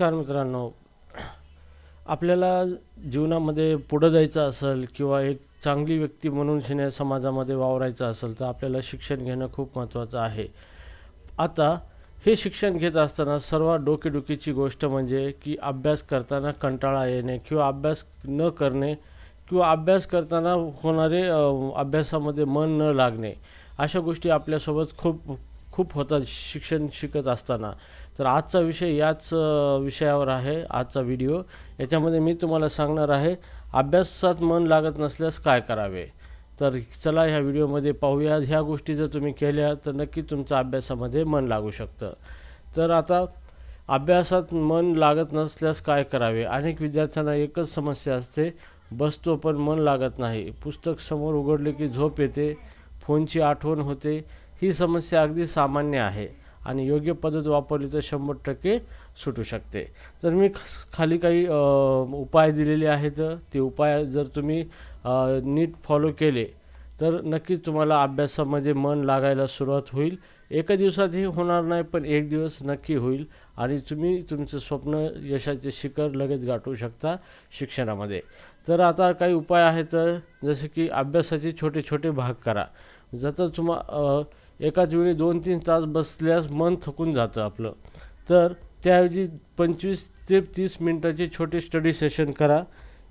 नमस्कार मित्रांनो. आपल्याला जीवनामध्ये पुढं जायचं असेल किंवा एक चांगली व्यक्ती म्हणून शिने समाजामध्ये वावरायचं असेल तर आपल्याला शिक्षण घेणं खूप महत्त्वाचं आहे. आता हे शिक्षण घेत असताना सर्वात डोकेडुखीची गोष्ट म्हणजे की अभ्यास करताना कंटाळा येणे किंवा अभ्यास न करणे किंवा अभ्यास करताना होणारे अभ्यासामध्ये मन न लागणे अशा गोष्टी आपल्यासोबत खूप खूप होतात शिक्षण शिकत असताना. तर आजचा विषय याच विषयावर आहे आजचा व्हिडिओ याच्यामध्ये मी तुम्हाला सांगणार आहे अभ्यासात मन लागत नसल्यास काय करावे? तर चला ह्या व्हिडिओमध्ये पाहूया. ह्या गोष्टी जर तुम्ही केल्या तर नक्की तुमचा अभ्यासामध्ये मन लागू शकतं. तर आता अभ्यासात मन लागत नसल्यास काय करावे? अनेक विद्यार्थ्यांना एकच समस्या असते बसतो पण मन लागत नाही. पुस्तक समोर उघडले की झोप येते फोनची आठवण होते. ही समस्या अगदी सामान्य आहे. आणि योग्य पद्धत वापरली तर शंभर टक्के सुटू शकते. तर मी ख- खाली काही उपाय दिलेले आहेत ते उपाय जर तुम्ही नीट फॉलो केले तर नक्कीच तुम्हाला अभ्यासामध्ये मन लागायला सुरुवात होईल. एका दिवसात हे होणार नाही पण एक दिवस नक्की होईल. आणि तुम्ही तुमचं स्वप्न यशाचे शिखर लगेच गाठवू शकता शिक्षणामध्ये. तर आता काही उपाय आहेत जसे की अभ्यासाचे छोटे छोटे भाग करा. जसं तुम्हा एकाच वेळी दोन तीन तास बसल्यास मन थकून जातं आपलं. तर त्याऐवजी पंचवीस ते तीस मिनटाचे छोटे स्टडी सेशन करा.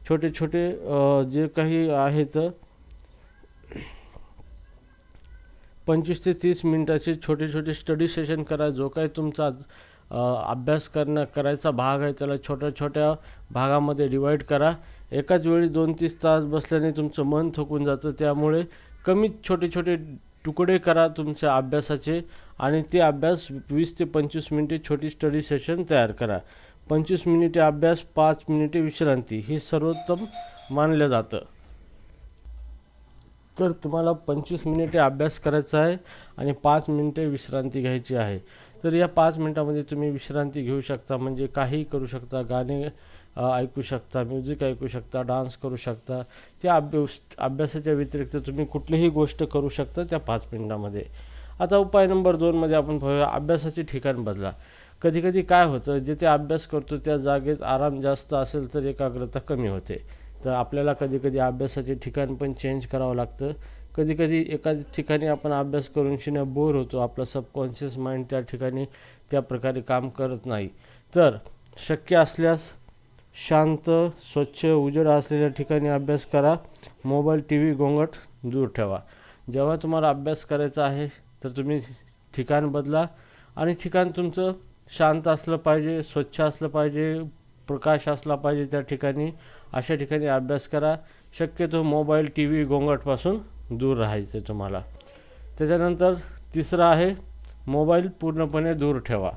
छोटे छोटे जे काही आहेत पंचवीस ते तीस मिनटाचे छोटे छोटे स्टडी सेशन करा. जो काही तुमचा अभ्यास करणं करायचा भाग आहे त्याला छोट्या छोट्या भागामध्ये डिवाईड करा. एकाच वेळी दोन तीस तास बसल्याने तुमचं मन थकून जातं. त्यामुळे कमीत छोटे छोटे तुकडे करा तुमच्या अभ्यासाचे आणि ते अभ्यास वीस ते पंचवीस मिनिटे छोटी स्टडी सेशन तयार करा. पंचवीस मिनिटे अभ्यास पाच मिनिटे विश्रांती हे सर्वोत्तम मानलं जातं. तर तुम्हाला पंचवीस मिनिटे अभ्यास करायचा आहे आणि पाच मिनिटे विश्रांती घ्यायची आहे. तर या पाच मिनिटामध्ये तुम्ही विश्रांती घेऊ शकता म्हणजे काहीही करू शकता गाणे ऐकू शकता म्युझिक ऐकू शकता डान्स करू शकता. त्या अभ्यास अभ्यासाच्या व्यतिरिक्त तुम्ही कुठलीही गोष्ट करू शकता त्या पाच मिनिटामध्ये. आता उपाय नंबर दोनमध्ये आपण पाहूया अभ्यासाचे ठिकाण बदला. कधी कधी काय होतं जिथे अभ्यास करतो त्या जागेत आराम जास्त असेल तर एकाग्रता कमी होते. तर आपल्याला कधी कधी अभ्यासाचे ठिकाण पण चेंज करावं लागतं. कधी कधी एका ठिकाणी आपण अभ्यास करून शिण्या बोर होतो आपला सबकॉन्शियस माइंड त्या ठिकाणी त्या प्रकारे काम करत नाही. तर शक्य असल्यास शांत स्वच्छ उजेड असलेल्या ठिकाणी अभ्यास करा. मोबाईल टी व्ही गोंगट दूर ठेवा. जेव्हा तुम्हाला अभ्यास करायचा आहे तर तुम्ही ठिकाण बदला आणि ठिकाण तुमचं शांत असलं पाहिजे स्वच्छ असलं पाहिजे प्रकाश असला पाहिजे त्या ठिकाणी. अशा ठिकाणी अभ्यास करा. शक्यतो मोबाईल टी व्ही गोंगटपासून दूर राहायचं आहे तुम्हाला. त्याच्यानंतर तिसरं आहे मोबाईल पूर्णपणे दूर ठेवा.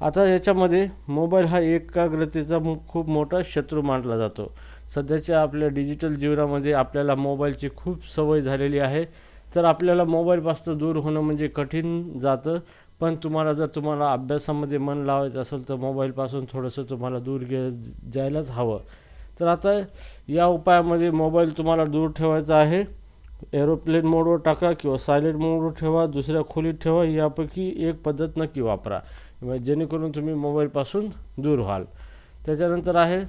आता याच्यामध्ये मोबाईल हा एकाग्रतेचा खूप मोठा शत्रू मानला जातो. सध्याच्या आपल्या डिजिटल जीवनामध्ये आपल्याला मोबाईलची खूप सवय झालेली आहे. तर आपल्याला मोबाईलपासून दूर होणं म्हणजे कठीण जातं. पण तुम्हाला जर तुम्हाला अभ्यासामध्ये मन लावायचं असेल तर मोबाईलपासून थोडंसं तुम्हाला दूर गे जायलाच हवं. तर आता या उपायामध्ये मोबाईल तुम्हाला दूर ठेवायचा आहे. एरोप्लेन मोडवर टाका किंवा सायलेंट मोडवर ठेवा दुसऱ्या खोलीत ठेवा. यापैकी एक पद्धत नक्की वापरा. म्हणजे जेणेकरून तुम्ही मोबाईलपासून दूर व्हाल. त्याच्यानंतर आहे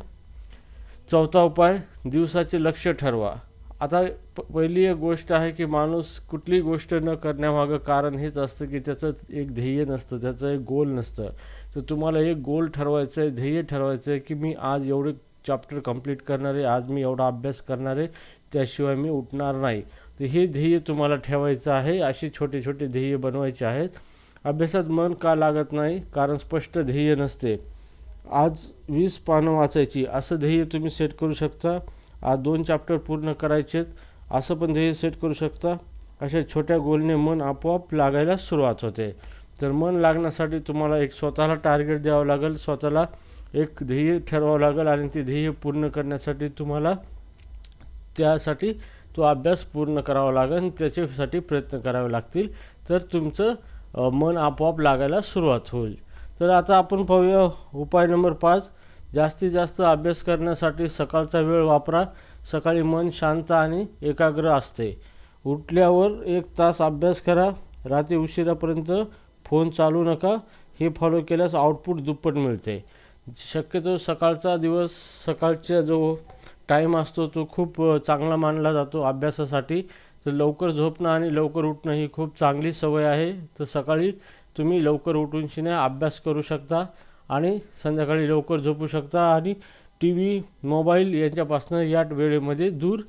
चौथा उपाय दिवसाचे लक्ष ठरवा. आता प पहिली एक गोष्ट आहे की माणूस कुठलीही गोष्ट न करण्यामागं कारण हेच असतं की त्याचं एक ध्येय नसतं त्याचं एक गोल नसतं. तर तुम्हाला एक गोल ठरवायचं आहे ध्येय ठरवायचं आहे की मी आज एवढे चॅप्टर कंप्लीट करणार आहे आज मी एवढा अभ्यास करणार आहे त्याशिवाय मी उठणार नाही. तर हे ध्येय तुम्हाला ठेवायचं आहे असे छोटे छोटे ध्येय बनवायचे आहेत. अभ्यासात मन का लागत नाही? कारण स्पष्ट ध्येय नसते. आज वीस पानं वाचायची. असं ध्येय तुम्ही सेट करू शकता. आज दोन चॅप्टर पूर्ण करायचेत. असं पण ध्येय सेट करू शकता. अशा छोट्या गोलने मन आपोआप लागायला सुरुवात होते. तर मन लागण्यासाठी तुम्हाला एक स्वतःला टार्गेट द्यावं लागेल. स्वतःला एक ध्येय ठरवावं लागेल आणि ते ध्येय पूर्ण करण्यासाठी तुम्हाला त्यासाठी तो अभ्यास पूर्ण करावा लागेल त्याच्यासाठी प्रयत्न करावे लागतील. तर तुमचं मन आपोआप लागायला सुरुवात होईल. तर आता आपण पाहूया उपाय नंबर पाच. जास्तीत जास्त अभ्यास करण्यासाठी सकाळचा वेळ वापरा. सकाळी मन शांत आणि एकाग्र असते. उठल्यावर एक तास अभ्यास करा. रात्री उशिरापर्यंत फोन चालू नका. हे फॉलो केल्यास आउटपुट दुप्पट मिळते. शक्यतो सकाळचा दिवस सकाळचा जो टाईम असतो तो खूप चांगला मानला जातो अभ्यासासाठी. तर लवकर झोपणं आणि लवकर उठणं ही खूप चांगली सवय आहे. तर सकाळी तुम्ही लवकर उठून शिने अभ्यास करू शकता आणि संध्याकाळी लवकर झोपू शकता आणि टी व्ही मोबाईल यांच्यापासून या वेळेमध्ये दूर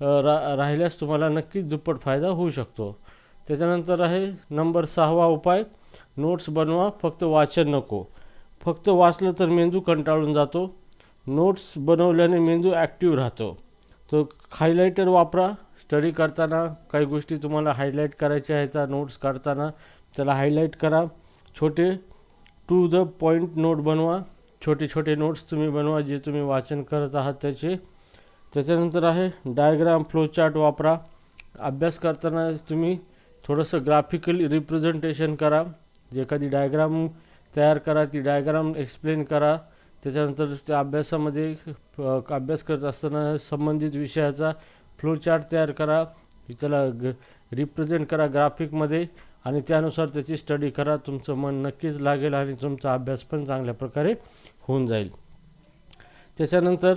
रा राहिल्यास तुम्हाला नक्कीच दुप्पट फायदा होऊ शकतो. त्याच्यानंतर आहे नंबर सहावा उपाय नोट्स बनवा फक्त वाचन नको. फक्त वाचलं तर मेंदू कंटाळून जातो. नोट्स बनवल्याने मेंदू ॲक्टिव्ह राहतो. तर हायलायटर वापरा स्टडी करताना काही गोष्टी तुम्हाला हायलाईट करायच्या आहेत नोट्स काढताना त्याला हायलाईट करा. छोटे टू द पॉईंट नोट बनवा. छोटे छोटे नोट्स तुम्ही बनवा जे तुम्ही वाचन करत आहात त्याचे. त्याच्यानंतर आहे डायग्राम फ्लोचार्ट वापरा. अभ्यास करताना तुम्ही थोडंसं ग्राफिकल रिप्रेझेंटेशन करा. एखादी डायग्राम तयार करा ती डायग्राम एक्सप्लेन करा. त्याच्यानंतर त्या अभ्यासामध्ये अभ्यास करत असताना संबंधित विषयाचा फ्लो चार्ट तयार करा. त्याला ग रिप्रेझेंट करा ग्राफिकमध्ये आणि त्यानुसार त्याची स्टडी करा. तुमचं मन नक्कीच लागेल आणि तुमचा अभ्यास पण चांगल्या प्रकारे होऊन जाईल. त्याच्यानंतर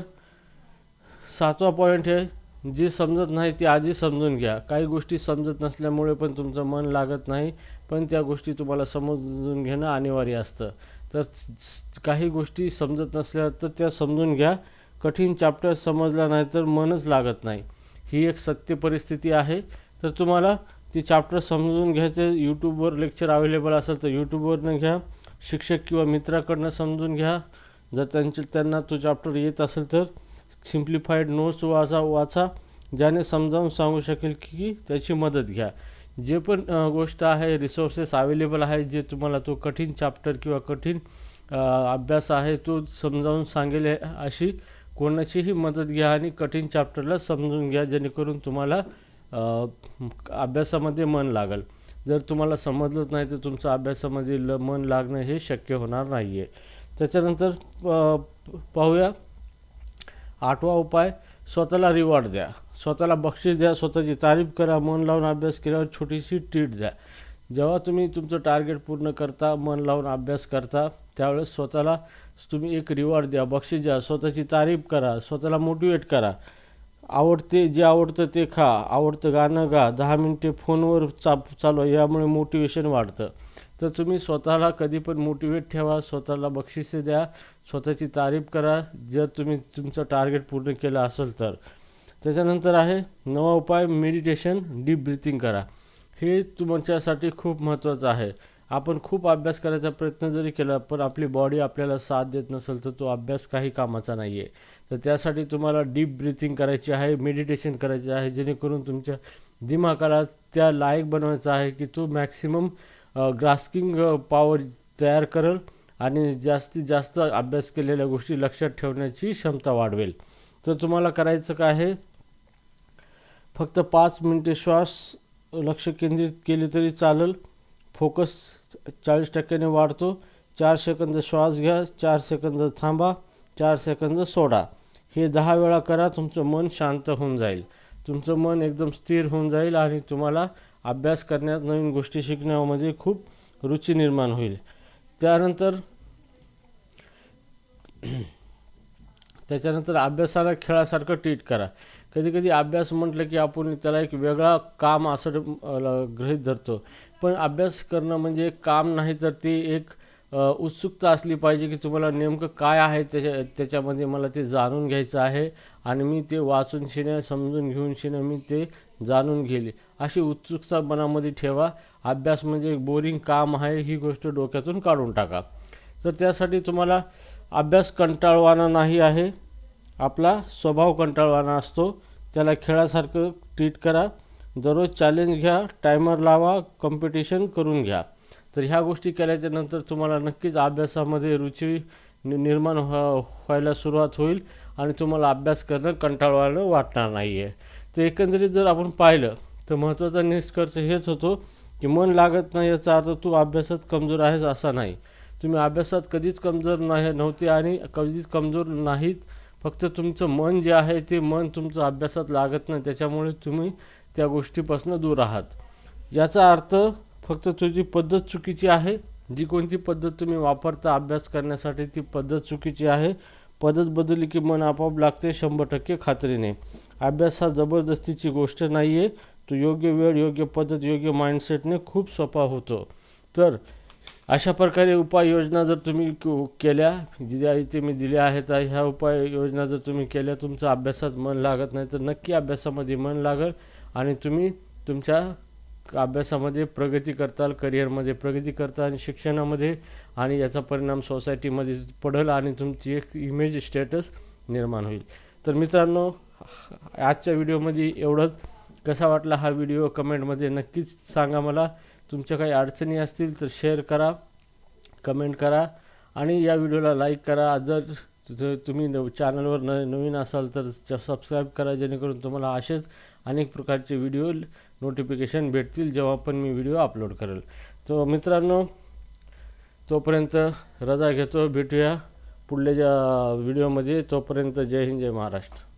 सातवा पॉईंट आहे जी समजत नाही ती आधी समजून घ्या. काही गोष्टी समजत नसल्यामुळे पण तुमचं मन लागत नाही पण त्या गोष्टी तुम्हाला समजून घेणं अनिवार्य असतं. तर काही गोष्टी समजत नसल्या तर त्या समजून घ्या. कठीण चॅप्टर समजला नाही तर मनच लागत नाही. ही एक सत्य परिस्थिती आहे. तर तुम्हाला ती चॅप्टर समजून घ्यायचं यूट्यूबवर लेक्चर अवेलेबल असेल तर यूट्यूबवरनं घ्या. शिक्षक किंवा मित्राकडनं समजून घ्या. जर त्यांचे त्यांना तो चॅप्टर येत असेल तर सिम्प्लिफाईड नोट्स वाचा वाचा. ज्याने समजावून सांगू शकेल की त्याची मदत घ्या. जे पण गोष्ट आहे रिसोर्सेस अवेलेबल आहे जे तुम्हाला तो कठीण चॅप्टर किंवा कठीण अभ्यास आहे तो समजावून सांगेल अशी कोणाचीही मदत घ्या आणि कठीण चॅप्टरला समजून घ्या जेणेकरून तुम्हाला अभ्यासामध्ये मन लागेल. जर तुम्हाला समजलंच नाही तर तुमचं अभ्यासामध्ये ल मन लागणं हे शक्य होणार नाही आहे त्याच्यानंतर पाहूया. आठवा उपाय स्वतःला रिवॉर्ड द्या. स्वतःला बक्षीस द्या स्वतःची तारीफ करा मन लावून अभ्यास केल्यावर छोटीशी ट्रीट द्या. जेव्हा तुम्ही तुमचं टार्गेट पूर्ण करता मन लावून अभ्यास करता त्यावेळेस स्वतःला तुम्ही एक रिवॉर्ड द्या. बक्षीस द्या. स्वतःची तारीफ करा. स्वतःला मोटिवेट करा. आवडते जे आवडतं ते खा. आवडतं गाणं गा. दहा मिनटे फोनवर चा चालू यामुळे मोटिवेशन वाढतं. तर तुम्ही स्वतःला कधी पण मोटिवेट ठेवा. स्वतःला बक्षिसे द्या. स्वतःची तारीफ करा. जर तुम्ही तुमचं टार्गेट पूर्ण केलं असेल तर. त्याच्यानंतर आहे नवा उपाय मेडिटेशन डीप ब्रिथिंग करा. हे तुमच्यासाठी खूप महत्त्वाचं आहे. आपण खूप अभ्यास करायचा प्रयत्न जरी केला पण आपली बॉडी आपल्याला साथ देत नसेल तर तो अभ्यास काही कामाचा नाही आहे तर त्यासाठी तुम्हाला डीप ब्रिथिंग करायची आहे मेडिटेशन करायचे आहे जेणेकरून तुमच्या दिमागाला त्या लायक बनवायचं आहे की तो मॅक्सिमम ग्रास्किंग पॉवर तयार करेल आणि जास्तीत जास्त अभ्यास केलेल्या गोष्टी लक्षात ठेवण्याची क्षमता वाढवेल. तर तुम्हाला करायचं काय आहे? फक्त पाच मिनटे श्वास लक्ष केंद्रित केले तरी चालेल. फोकस चाळीस टक्क्याने वाढतो. चार सेकंद श्वास घ्या चार सेकंद थांबा चार सेकंद सोडा. हे दहा वेळा करा तुमचं मन शांत होऊन जाईल. तुमचं मन एकदम स्थिर होऊन जाईल आणि तुम्हाला अभ्यास करण्यात नवीन गोष्टी शिकण्यामध्ये खूप रुची निर्माण होईल. त्यानंतर त्याच्यानंतर अभ्यासाला खेळासारखं ट्रीट करा. कधी कधी अभ्यास म्हटलं की आपण त्याला एक वेगळा काम असं गृहीत धरतो. पण अभ्यास करणं म्हणजे काम नाही तर ते एक उत्सुकता असली पाहिजे की तुम्हाला नेमकं काय आहे त्याच्या त्याच्यामध्ये मला ते जाणून घ्यायचं आहे आणि मी ते वाचून शिण्या समजून घेऊन शिण्या मी ते जाणून गेले अशी उत्सुकता मनामध्ये ठेवा. अभ्यास म्हणजे एक बोरिंग काम आहे ही गोष्ट डोक्यातून काढून टाका. तर त्यासाठी तुम्हाला अभ्यास कंटाळवाना नाही आहे. आपला स्वभाव कंटाळवाना असतो. त्याला खेळासारखं ट्रीट करा. दररोज चॅलेंज घ्या टायमर लावा कॉम्पिटिशन करून घ्या. तर ह्या गोष्टी केल्याच्यानंतर तुम्हाला नक्कीच अभ्यासामध्ये रुची निर्माण व्हायला सुरुवात होईल आणि तुम्हाला अभ्यास करणं कंटाळवाणं वाटणार नाही आहे तर एकंदरीत जर आपण पाहिलं तर महत्त्वाचा निष्कर्ष हेच होतो की मन लागत नाही याचा अर्थ तू अभ्यासात कमजोर आहेस असा नाही. तुम्ही अभ्यासात कधीच कमजोर नाही नव्हते आणि कधीच कमजोर नाहीत फक्त तुमचं मन जे आहे ते मन तुमचं अभ्यासात लागत नाही. त्याच्यामुळे तुम्ही त्या गोष्टीपासून दूर आहात. याचा अर्थ फक्त तुझी पद्धत चुकीची आहे. जी कोणती पद्धत तुम्ही वापरता अभ्यास करण्यासाठी ती पद्धत चुकीची आहे. पद्धत बदलली की मन आपोआप लागते शंभर टक्के खात्रीने. अभ्यास हा जबरदस्तीची गोष्ट नाही आहे तो योग्य वेळ योग्य पद्धत योग्य माइंडसेटने खूप सोपा होतो. तर अशा प्रकारे उपाययोजना जर तुम्ही क- केल्या ज्या इथे मी दिल्या आहेत ह्या उपाययोजना जर तुम्ही केल्या तुमचं अभ्यासात मन लागत नाही तर नक्की अभ्यासामध्ये मन लागेल आणि तुम्ही तुमच्या अभ्यासामध्ये प्रगती करताल करिअरमध्ये प्रगती करता आणि शिक्षणामध्ये आणि याचा परिणाम सोसायटीमध्ये पडेल आणि तुमची एक इमेज स्टेटस निर्माण होईल. तर मित्रांनो आजच्या व्हिडिओमध्ये एवढंच. कसा वाटला हा व्हिडिओ कमेंटमध्ये नक्कीच सांगा मला. तुमच्या काही अडचणी असतील तर शेअर करा कमेंट करा आणि या व्हिडिओला लाईक करा. जर तुम्ही नव चॅनलवर न नवीन असाल तर सबस्क्राईब करा जेणेकरून तुम्हाला असेच अनेक प्रकारचे व्हिडिओ नोटिफिकेशन भेटतील जेव्हा पण मी व्हिडिओ अपलोड करेल. तर मित्रांनो तोपर्यंत रजा घेतो भेटूया पुढल्या ज्या व्हिडिओमध्ये तोपर्यंत जय हिंद जय महाराष्ट्र.